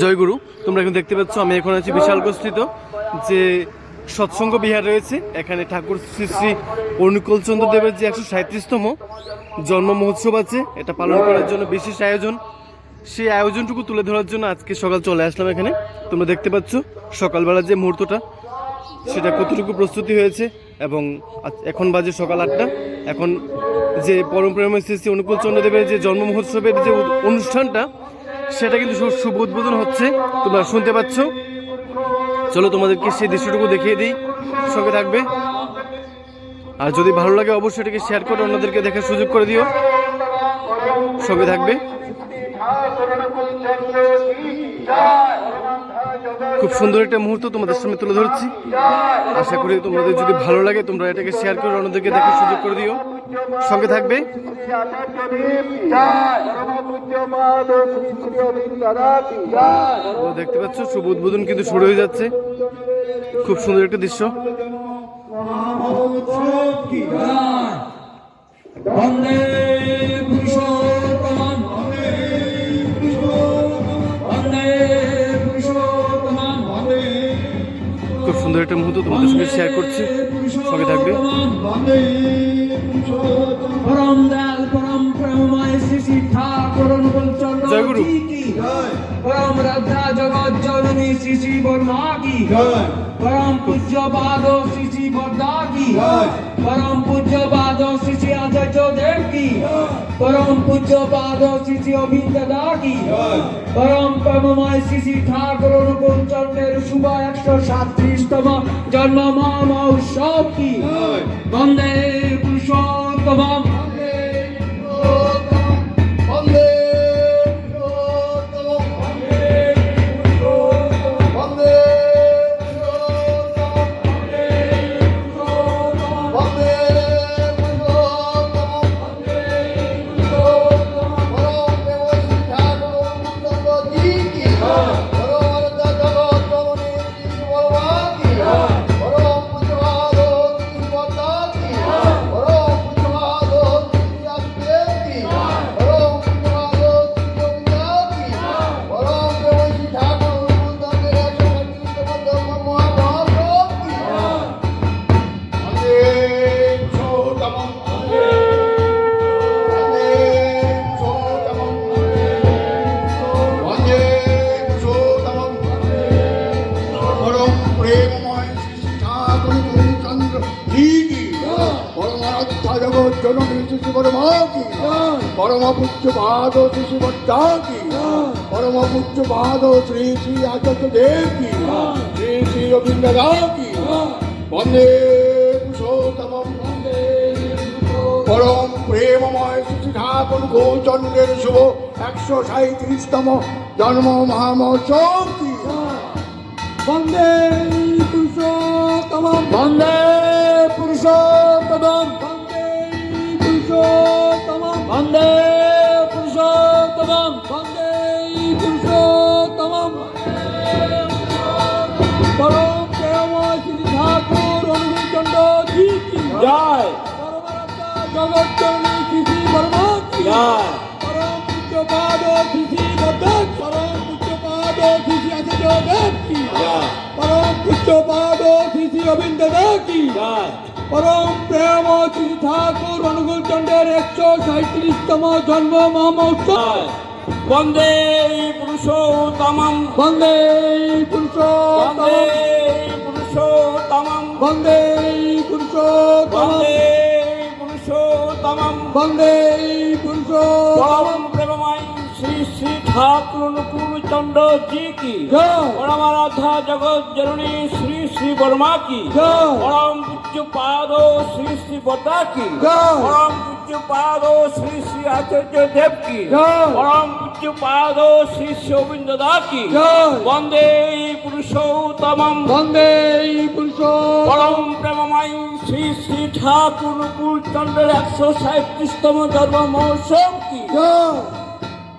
জয়গুরু, তোমরা এখন দেখতে পাচ্ছ, আমি এখন আছি বিশাল বিশালগস্থিত যে সৎসঙ্গ বিহার রয়েছে। এখানে ঠাকুর শ্রী শ্রী অনুকূল চন্দ্র দেবের যে একশো সাঁত্রিশতম জন্ম মহোৎসব আছে, এটা পালন করার জন্য বিশেষ আয়োজন। সেই আয়োজনটুকু তুলে ধরার জন্য আজকে সকাল চলে আসলাম এখানে। তোমরা দেখতে পাচ্ছ সকালবেলার যে মুহূর্তটা, সেটা কতটুকু প্রস্তুতি হয়েছে এবং এখন বাজে সকাল আটটা। এখন যে পরমপ্রেমী শ্রী শ্রী অনুকূল চন্দ্রদেবের যে জন্ম মহোৎসবের যে অনুষ্ঠানটা সেটা কিন্তু শুভ উদ্বোধন হচ্ছে। তোমরা শুনতে পাচ্ছ। চলো তোমাদেরকে সেই দৃশ্যটুকু দেখিয়ে দিই। সঙ্গে থাকবে। আর যদি ভালো লাগে, অবশ্যই এটাকে শেয়ার করে অন্যদেরকে দেখার সুযোগ করে দিও। সঙ্গে থাকবে। খুব সুন্দর একটা মুহূর্ত তোমাদের সামনে তুলে ধরছি। আশা করি তোমাদের যদি ভালো লাগে, তোমরা এটাকে শেয়ার করে অন্যদেরকে দেখার সুযোগ করে দিও। সঙ্গে থাকবে? দেখতে পাচ্ছ, শুভ উদ্বোধন কিন্তু শুরু হয়ে যাচ্ছে। খুব সুন্দর একটা দৃশ্য। খুব সুন্দর একটা মুহূর্ত তোমাদের সঙ্গে শেয়ার করছি। সঙ্গে থাকবে। পরম দয়াল পরম প্রেমময় শ্রী শ্রী ঠাকুর অনুকূল চন্দ্র কি পরম রাধা জগৎ জননী শ্রী শ্রী বর্মা কি পরম পূজ্য পাদ শ্রী শ্রী বর্দা কি পরম পূজ্য পাদ শ্রী শ্রী আচার্য দেব কি পরম পূজ্য পাদ শ্রী শ্রী অভিন্দা কি পরম প্রেমময় শ্রী শ্রী ঠাকুর অনুকূল চন্দ্রের শুভ একশো সাতত্রিশতম জন্ম মহা উৎসব কি। বন্দে পুরুষোত্তম পরম বর্মা কি পরম পূজ্য পাদ শিশু বর্ধা কি পরম পূজ্য পাদ শ্রী শ্রী আচার্য দেব কি শ্রী শ্রী কি বন্দে পুরুষোত্তম পরম প্রেমময় শ্রী ঠাকুর গৌচন্দ্রের শুভ একশো সাঁত্রিশতম জন্ম মহামহোৎসব কি বন্দে পুরুষোত্তম বন্দে বন্দে পুরুষোত্তম বন্দে পুরুষোত্তম পরম প্রেমময় শ্রী ঠাকুর অনুকূলচন্দ্র জি কি জয়। পরমাত্মা জগৎ শ্রী শ্রী বর্মা কি জয়। পরম পূজ্য পাদ শ্রী বদ্ধ পরম পূজ্য পাদ আচার্য দেব কি পরম পূজ্য পাদ শ্রী শ্রী দেব কি পরম প্রেম শ্রী ঠাকুর অনুকূল চন্দ্রের একশো সাঁত্রিশতম জন্ম মহোৎসব। বন্দে পুরুষোত্তমম। বন্দে পুরুষোত্তম বন্দে পুরুষোত্তমম। বন্দে পুরুষোত্তম বন্দে পুরুষোত্তমম। বন্দে পুরুষোত্তম পরম প্রেমময় শ্রী শ্রী ঠাকুর চন্দ্র জি কি? জয়। পরমারাধ্যা জগৎ জননী শ্রী শ্রী বর্মা কি? পরম পূজ্য পাদ শ্রী শ্রী বদ্দা কি? পরম পূজ্য পাদ শ্রী শ্রী আচার্য দেব কি? পরম পূজ্য পাদ শ্রী গোবিন্দ দা কি? বন্দে পুরুষোত্তমম। বন্দে পুরুষোত্তম পরম প্রেমময় শ্রী শ্রী ঠাকুর চন্দ্রের একশো সাঁত্রিশতম জন্ম মহোৎসব কি?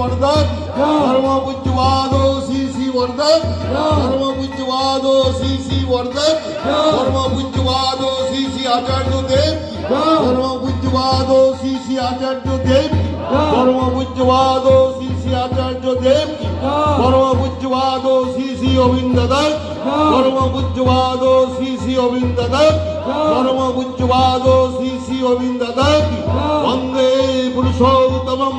শ্রী শ্রী বরদা কি ধর্ম পূজ্যবাদ শ্রী শ্রী বরদা কি ধর্ম পূজ্যবাদ শ্রী শ্রী বরদা কি ধর্ম পূজ্যবাদ শ্রী শ্রী আচার্য দেব কি ধর্ম পূজ্যবাদ শ্রী শ্রী আচার্য দেব কি ধর্ম পূজ্যবাদ শ্রী শ্রী অবিন্দ দাস ধর্ম পূজ্যবাদ শ্রী শ্রী অবিন্দ দাস ধর্ম পূজ্যবাদ শ্রী শ্রী অবিন্দ দাস বন্দে পুরুষোত্তমম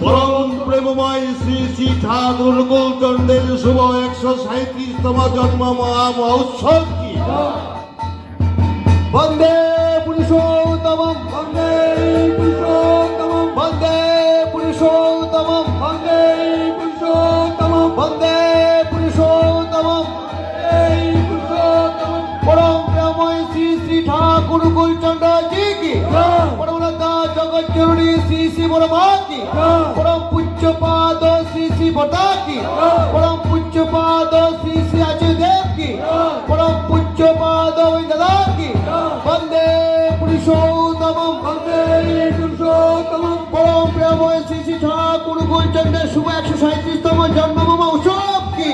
পরম প্রেমময় শ্রী শ্রী ঠাকুর কুলচন্দ্রের শুভ একশো সাঁত্রিশতম জন্ম মহা মহোৎসব কি? বন্দে পুরুষোত্তমম বন্দে পুরুষোত্তমম বন্দে পুরুষোত্তমম বন্দে পুরুষোত্তমম বন্দে পুরুষোত্তমম পরম প্রেমময় শ্রী শ্রী ঠাকুর কুলচন্দ্র জি কি পরমলতা জগৎ জননী শ্রী শ্রী বড়মা কি পরম পূজ্য পাদ শ্রী শ্রী বটা কি পরম পূজ্য পাদ শ্রী শ্রী আচার্য দেব কি পরম পূজ্য পাদ ওই দাদা কি বন্দে পুরুষোত্তমম। বন্দে পুরুষোত্তমম। পরম প্রেমময় শ্রী শ্রী ঠাকুর কুলচন্দ্রের শুভ একশো সাঁত্রিশতম জন্মভূম উৎসব কি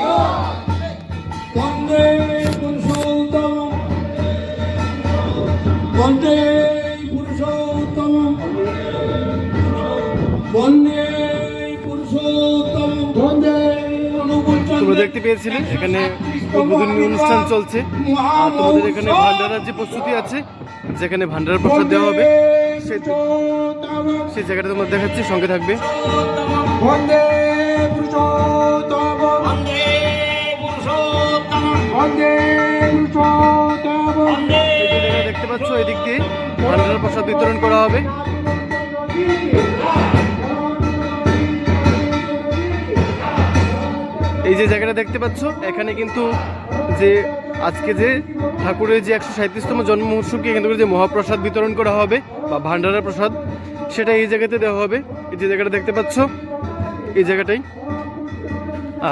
বন্দে পুরুষোত্তম বন্দে তোমরা দেখতে পেয়েছিলে এখানে উদ্বোধনী অনুষ্ঠান চলছে। আর তোমাদের এখানে ভান্ডারার যে প্রস্তুতি আছে যেখানে ভান্ডার প্রসাদ দেওয়া হবে সেই সেই জায়গাটা তোমরা দেখাচ্ছি সঙ্গে থাকবে। দেখতে পাচ্ছ এদিক দিয়ে ভান্ডার প্রসাদ বিতরণ করা হবে। এই যে জায়গাটা দেখতে পাচ্ছ, এখানে কিন্তু যে আজকে যে ঠাকুরের যে একশো সাঁত্রিশতম জন্ম মহোৎসবকে কেন্দ্র করে যে মহাপ্রসাদ বিতরণ করা হবে, বা ভান্ডারের প্রসাদ, সেটা এই জায়গাতে দেওয়া হবে। এই যে জায়গাটা দেখতে পাচ্ছ, এই জায়গাটাই।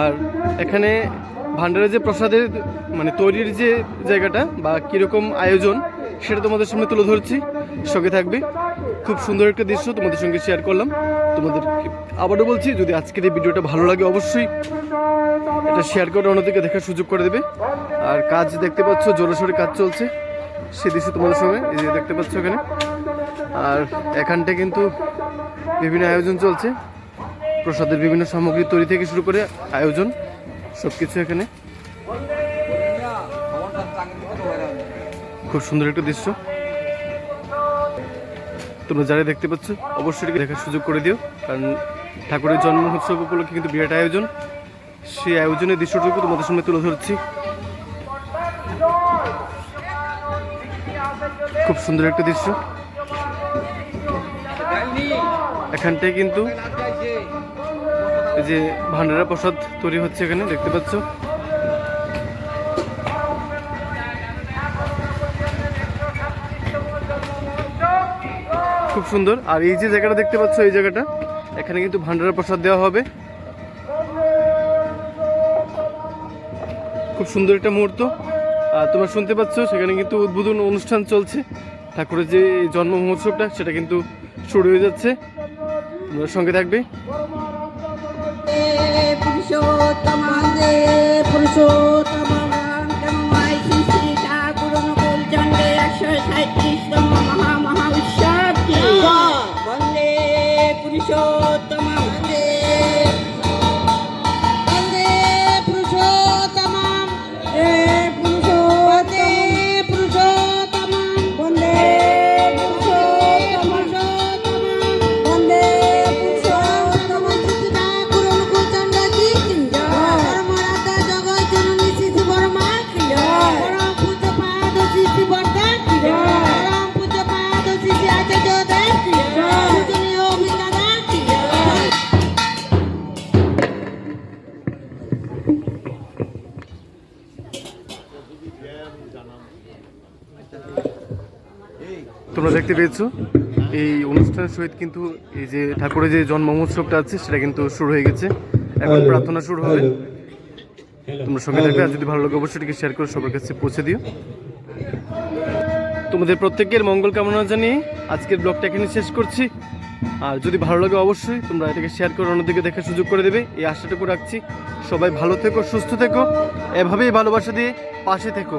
আর এখানে ভান্ডারের যে প্রসাদের মানে তৈরির যে জায়গাটা, বা কীরকম আয়োজন, সেটা তোমাদের সামনে তুলে ধরছি। সঙ্গে থাকবে। খুব সুন্দর একটা দৃশ্য তোমাদের সঙ্গে শেয়ার করলাম। তোমাদের আবারও বলছি, যদি আজকের এই ভিডিওটা ভালো লাগে অবশ্যই এটা শেয়ার করে অন্যদিকে দেখার সুযোগ করে দেবে। আর কাজ দেখতে পাচ্ছ জোরে সোরে কাজ চলছে। সে দৃশ্য তোমাদের সঙ্গে, এই যে দেখতে পাচ্ছ এখানে। আর এখানটা কিন্তু বিভিন্ন আয়োজন চলছে। প্রসাদের বিভিন্ন সামগ্রী তৈরি থেকে শুরু করে আয়োজন সব কিছু এখানে। খুব সুন্দর একটা দৃশ্য। তোমরা যারা দেখতে পাচ্ছ, অবশ্যই এটাকে দেখার সুযোগ করে দিও। কারণ ঠাকুরের জন্ম উৎসব উপলক্ষে কিন্তু বিরাট আয়োজন। সেই আয়োজনের দৃশ্যটুকু তোমাদের সামনে তুলে ধরছি। খুব সুন্দর একটা দৃশ্য। এখানটায় কিন্তু যে ভান্ডারা প্রসাদ তৈরি হচ্ছে এখানে, দেখতে পাচ্ছ? খুব সুন্দর। আর এই যে জায়গাটা দেখতে পাচ্ছ, এই জায়গাটা এখানে কিন্তু ভান্ডারা প্রসাদ দেওয়া হবে। খুব সুন্দর একটা মুহূর্ত। আর তোমরা শুনতে পাচ্ছ, সেখানে কিন্তু উদ্বোধন অনুষ্ঠান চলছে। ঠাকুরের যে জন্ম মহোৎসবটা, সেটা কিন্তু শুরু হয়ে যাচ্ছে। তোমরা সঙ্গে থাকবে। পুরুষোত্তম তোমরা দেখতে পেয়েছ। এই অনুষ্ঠানের সহিত কিন্তু এই যে ঠাকুরের যে জন্ম মহোৎসবটা আছে সেটা কিন্তু শুরু হয়ে গেছে। এখন প্রার্থনা শুরু হবে। তোমরা সঙ্গে থাকবে। আর যদি ভালো লাগে অবশ্যই এটিকে শেয়ার করে সবার কাছে পৌঁছে দিও। তোমাদের প্রত্যেকের মঙ্গল কামনা জানিয়ে আজকের ব্লগটা এখানে শেষ করছি। আর যদি ভালো লাগে অবশ্যই তোমরা এটাকে শেয়ার করে অন্যদিকে দেখার সুযোগ করে দেবে। এই আশাটুকু রাখছি। সবাই ভালো থেকো সুস্থ থেকো। এভাবেই ভালোবাসা দিয়ে পাশে থেকো।